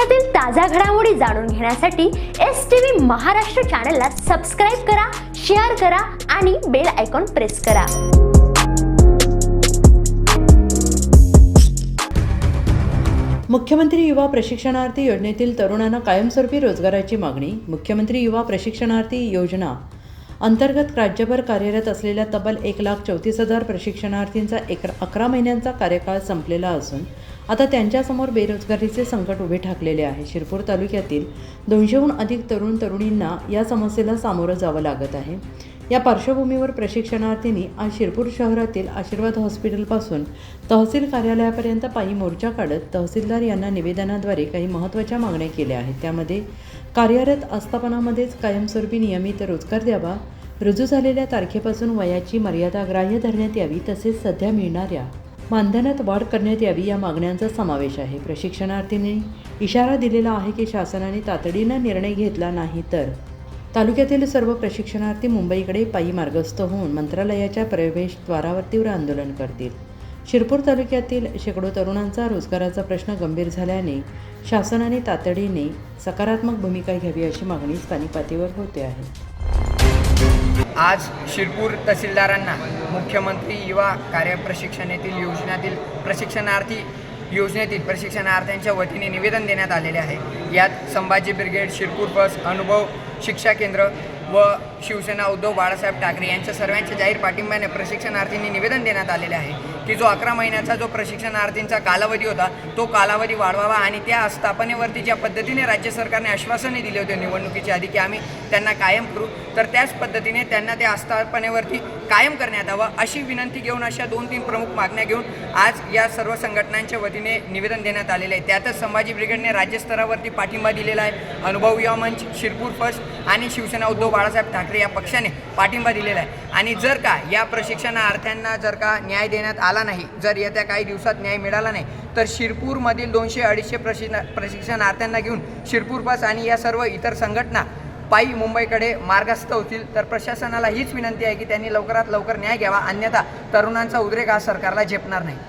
देशातील ताज्या घडामोडी जाणून घेण्यासाठी एस टी व्ही महाराष्ट्र चॅनलला सबस्क्राईब करा शेअर करा आणि बेल आयकॉन प्रेस करा. मुख्यमंत्री युवा प्रशिक्षणार्थी योजनेतील तरुणांना कायमस्वरूपी रोजगाराची मागणी मुख्यमंत्री युवा प्रशिक्षणार्थी योजना अंतर्गत राज्यभर कार्यरत असलेल्या तब्बल एक लाख चौतीस हजार प्रशिक्षणार्थींचा एक अकरा महिन्यांचा कार्यकाळ संपलेला असून आता त्यांच्यासमोर बेरोजगारीचे संकट उभे ठाकलेले आहे. शिरपूर तालुक्यातील दोनशेहून अधिक तरुण तरुणींना या समस्येला सामोरं जावं लागत आहे. या पार्श्वभूमीवर प्रशिक्षणार्थींनी आज शिरपूर शहरातील आशीर्वाद हॉस्पिटलपासून तहसील कार्यालयापर्यंत पायी मोर्चा काढत तहसीलदार यांना निवेदनाद्वारे काही महत्त्वाच्या मागण्या केल्या आहेत. त्यामध्ये कार्यरत आस्थापनामध्येच कायमस्वरूपी नियमित रोजगार द्यावा. रुजू झालेल्या तारखेपासून वयाची मर्यादा ग्राह्य धरण्यात यावी तसेच सध्या मिळणाऱ्या मानधनात वाढ करण्यात यावी या मागण्यांचा समावेश आहे. प्रशिक्षणार्थींनी इशारा दिलेला आहे की शासनाने तातडीनं निर्णय घेतला नाही तर तालुक्यातील सर्व प्रशिक्षणार्थी मुंबईकडे पायी मार्गस्थ होऊन मंत्रालयाच्या प्रवेशद्वारावर तीव्र आंदोलन करतील. शिरपूर तालुक्यातील शेकडो तरुणांचा रोजगाराचा प्रश्न गंभीर झाल्याने शासनाने तातडीने सकारात्मक भूमिका घ्यावी अशी मागणी स्थानिक पातळीवर होते आहे. आज शिरपूर तहसीलदारांना मुख्यमंत्री युवा कार्य प्रशिक्षणातील योजनेतील प्रशिक्षणार्थी योजनेतील प्रशिक्षणार्थ्यांच्या वतीने निवेदन देण्यात आलेले आहे. यात संभाजी ब्रिगेड शिरपूर बस अनुभव शिक्षा केंद्र व शिवसेना उद्धव बाळासाहेब ठाकरे यांच्या सर्वांच्या जाहीर पाठिंब्याने प्रशिक्षणार्थींनी निवेदन देण्यात आलेले आहे. की जो अकरा महिन्याचा जो प्रशिक्षणार्थींचा कालावधी होता तो कालावधी वाढवावा आणि त्या स्थापनेवरती ज्या पद्धतीने राज्य सरकारने आश्वासने दिले होते निवडणुकीच्या आधी की आम्ही त्यांना कायम करू तर त्याच पद्धतीने त्यांना त्या आस्थापनेवरती कायम करण्यात हवं अशी विनंती घेऊन अशा दोन तीन प्रमुख मागण्या घेऊन आज या सर्व संघटनांच्या वतीने निवेदन देण्यात आलेलं आहे. त्यातच संभाजी ब्रिगेडने राज्यस्तरावरती पाठिंबा दिलेला आहे. अनुभव युवा मंच शिरपूर फर्स्ट आणि शिवसेना उद्धव बाळासाहेब ठाकरे या पक्षाने पाठिंबा दिलेला आहे. आणि जर का या प्रशिक्षणार्थ्यांना जर का न्याय देण्यात आला नाही जर येत्या काही दिवसात न्याय मिळाला नाही तर शिरपूरमधील दोनशे अडीचशे प्रशिक्षण प्रशिक्षणार्थ्यांना घेऊन शिरपूर बस आणि या सर्व इतर संघटना पायी मुंबईकडे मार्गस्थ होतील तर प्रशासनाला हीच विनंती आहे की त्यांनी लवकरात लवकर न्याय घ्यावा. अन्यथा तरुणांचा उद्रेक हा सरकारला झेपणार नाही.